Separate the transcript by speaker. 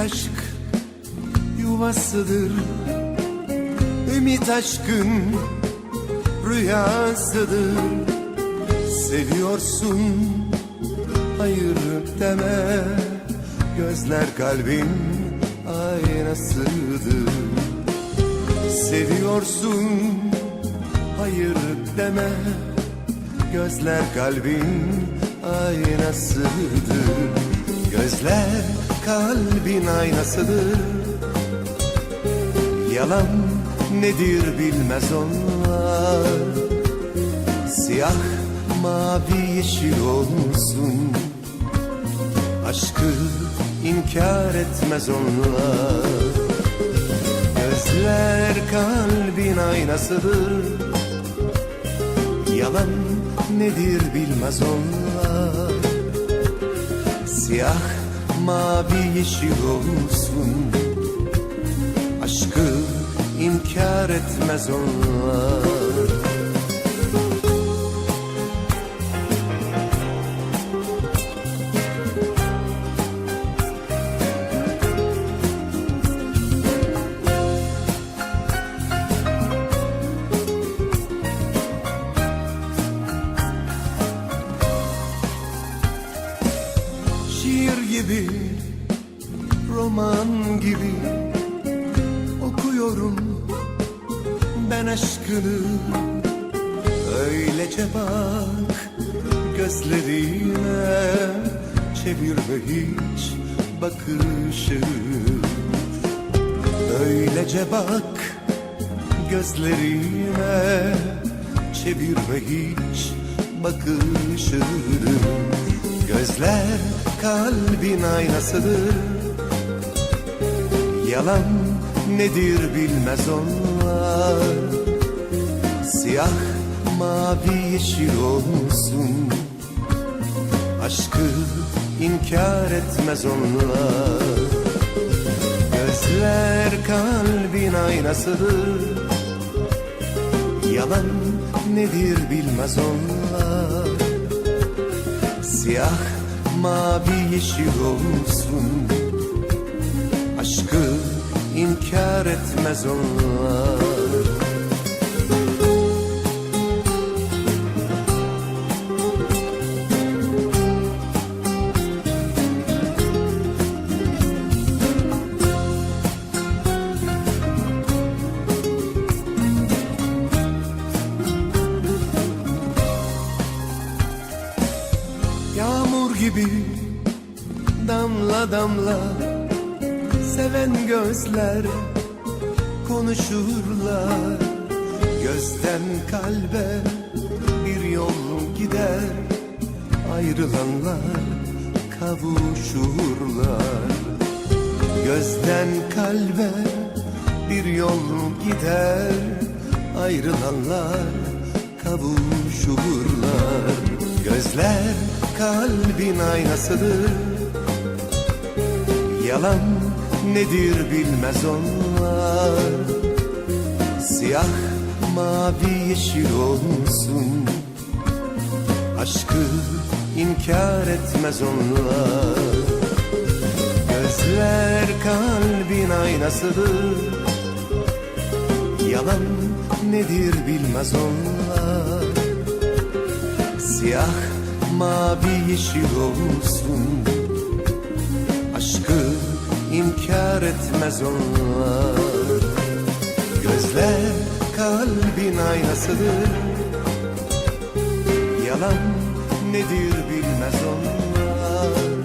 Speaker 1: aşk yuvasıdır. Ümit aşkın rüyasıdır. Seviyorsun hayır deme. Gözler kalbin aynasıdır. Seviyorsun hayır deme. Gözler kalbin aynasıdır. Gözler kalbin aynasıdır. Yalan nedir bilmez onlar. Siyah mavi yeşil olsun. Aşkı inkar etmez onlar. Gözler kalbin aynasıdır. Yalan nedir bilmez onlar. Siyah mavi yeşil olsun. Aşkı inkar etmez onlar gibi, roman gibi okuyorum ben aşkını. Öylece bak gözlerime çevirme hiç bakışı. Öylece bak gözlerime çevirme hiç bakışını Gözler kalbin aynasıdır. Yalan nedir bilmez onlar. Siyah mavi yeşil olsun. Aşkı inkar etmez onlar. Gözler kalbin aynasıdır. Yalan nedir bilmez onlar. Siyah mavi yeşil olsun Aşkı inkar etmez onlar gibi damla damla Seven gözler konuşurlar. Gözden kalbe bir yol gider Ayrılanlar kavuşurlar. Gözden kalbe bir yol gider Ayrılanlar kavuşurlar. Gözler kalbin aynasıdır. Yalan nedir bilmez onlar. Siyah mavi yeşil olsun. Aşkı inkar etmez onlar. Gözler kalbin aynasıdır. Yalan nedir bilmez onlar. Siyah mavi yeşil olsun. Aşkı inkar etmez onlar. Gözler kalbin aynasıdır. Yalan nedir bilmez onlar